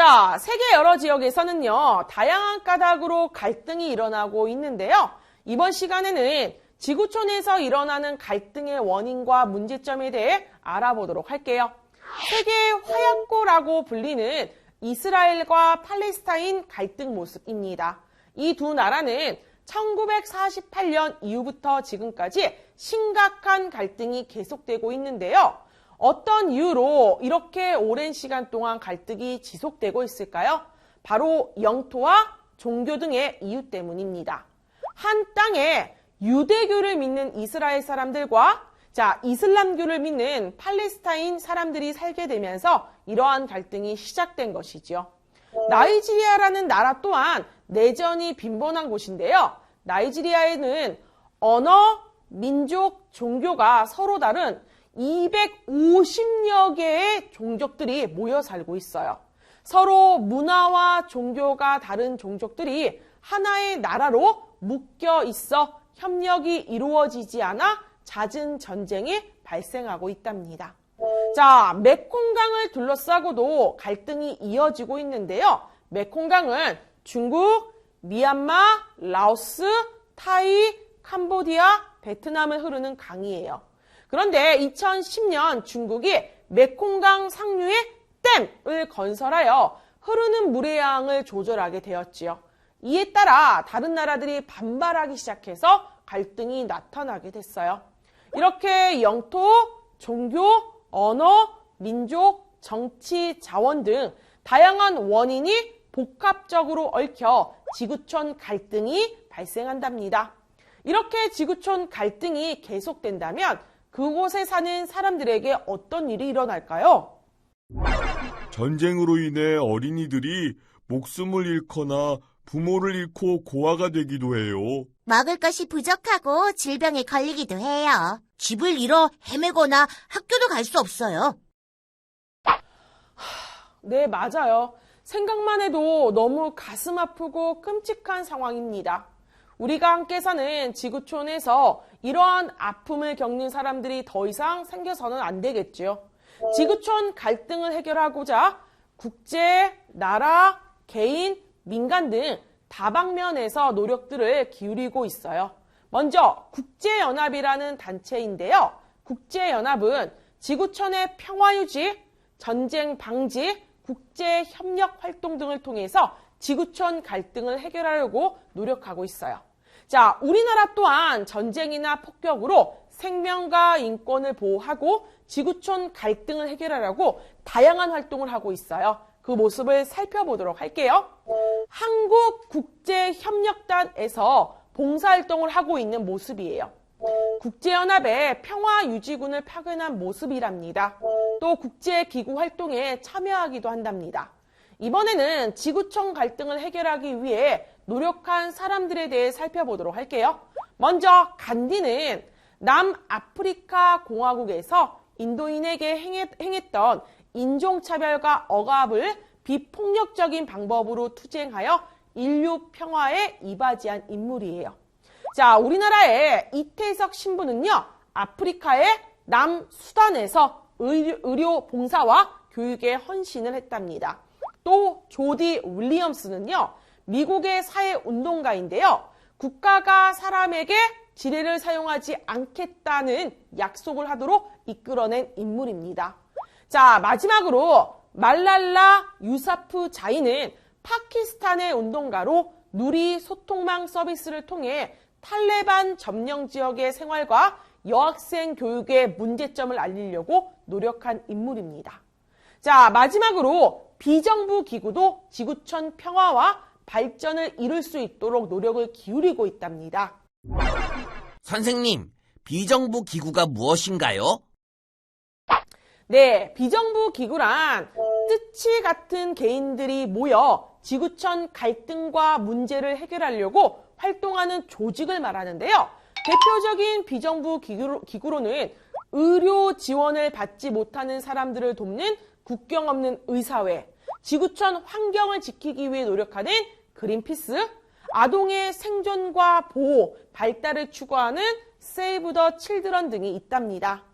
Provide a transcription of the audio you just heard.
자, 세계 여러 지역에서는요, 다양한 까닭으로 갈등이 일어나고 있는데요. 이번 시간에는 지구촌에서 일어나는 갈등의 원인과 문제점에 대해 알아보도록 할게요. 세계 화약고라고 불리는 이스라엘과 팔레스타인 갈등 모습입니다. 이 두 나라는 1948년 이후부터 지금까지 심각한 갈등이 계속되고 있는데요. 어떤 이유로 이렇게 오랜 시간 동안 갈등이 지속되고 있을까요? 바로 영토와 종교 등의 이유 때문입니다. 한 땅에 유대교를 믿는 이스라엘 사람들과 자, 이슬람교를 믿는 팔레스타인 사람들이 살게 되면서 이러한 갈등이 시작된 것이지요. 나이지리아라는 나라 또한 내전이 빈번한 곳인데요. 나이지리아에는 언어, 민족, 종교가 서로 다른 250여 개의 종족들이 모여 살고 있어요. 서로 문화와 종교가 다른 종족들이 하나의 나라로 묶여 있어 협력이 이루어지지 않아 잦은 전쟁이 발생하고 있답니다. 자, 메콩강을 둘러싸고도 갈등이 이어지고 있는데요. 메콩강은 중국, 미얀마, 라오스, 타이, 캄보디아, 베트남을 흐르는 강이에요. 그런데 2010년 중국이 메콩강 상류에 댐을 건설하여 흐르는 물의 양을 조절하게 되었지요. 이에 따라 다른 나라들이 반발하기 시작해서 갈등이 나타나게 됐어요. 이렇게 영토, 종교, 언어, 민족, 정치, 자원 등 다양한 원인이 복합적으로 얽혀 지구촌 갈등이 발생한답니다. 이렇게 지구촌 갈등이 계속된다면 그곳에 사는 사람들에게 어떤 일이 일어날까요? 전쟁으로 인해 어린이들이 목숨을 잃거나 부모를 잃고 고아가 되기도 해요. 먹을 것이 부족하고 질병에 걸리기도 해요. 집을 잃어 헤매거나 학교도 갈 수 없어요. 네, 맞아요. 생각만 해도 너무 가슴 아프고 끔찍한 상황입니다. 우리가 함께 사는 지구촌에서 이러한 아픔을 겪는 사람들이 더 이상 생겨서는 안 되겠지요. 지구촌 갈등을 해결하고자 국제, 나라, 개인, 민간 등 다방면에서 노력들을 기울이고 있어요. 먼저 국제연합이라는 단체인데요. 국제연합은 지구촌의 평화유지, 전쟁 방지, 국제협력 활동 등을 통해서 지구촌 갈등을 해결하려고 노력하고 있어요. 자, 우리나라 또한 전쟁이나 폭격으로 생명과 인권을 보호하고 지구촌 갈등을 해결하려고 다양한 활동을 하고 있어요. 그 모습을 살펴보도록 할게요. 한국국제협력단에서 봉사활동을 하고 있는 모습이에요. 국제연합의 평화유지군을 파견한 모습이랍니다. 또 국제기구 활동에 참여하기도 한답니다. 이번에는 지구촌 갈등을 해결하기 위해 노력한 사람들에 대해 살펴보도록 할게요. 먼저 간디는 남아프리카 공화국에서 인도인에게 행했, 던 인종차별과 억압을 비폭력적인 방법으로 투쟁하여 인류 평화에 이바지한 인물이에요. 자, 우리나라의 이태석 신부는요, 아프리카의 남수단에서 의료, 봉사와 교육에 헌신을 했답니다. 또 조디 윌리엄스는요, 미국의 사회운동가인데요. 국가가 사람에게 지뢰를 사용하지 않겠다는 약속을 하도록 이끌어낸 인물입니다. 자, 마지막으로 말랄라 유사프 자이는 파키스탄의 운동가로 누리 소통망 서비스를 통해 탈레반 점령 지역의 생활과 여학생 교육의 문제점을 알리려고 노력한 인물입니다. 자, 마지막으로 비정부 기구도 지구촌 평화와 발전을 이룰 수 있도록 노력을 기울이고 있답니다. 선생님, 비정부 기구가 무엇인가요? 네, 비정부 기구란 뜻이 같은 개인들이 모여 지구촌 갈등과 문제를 해결하려고 활동하는 조직을 말하는데요. 대표적인 비정부 기구로, 는 의료 지원을 받지 못하는 사람들을 돕는 국경 없는 의사회, 지구촌 환경을 지키기 위해 노력하는 그린피스, 아동의 생존과 보호, 발달을 추구하는 세이브 더 칠드런 등이 있답니다.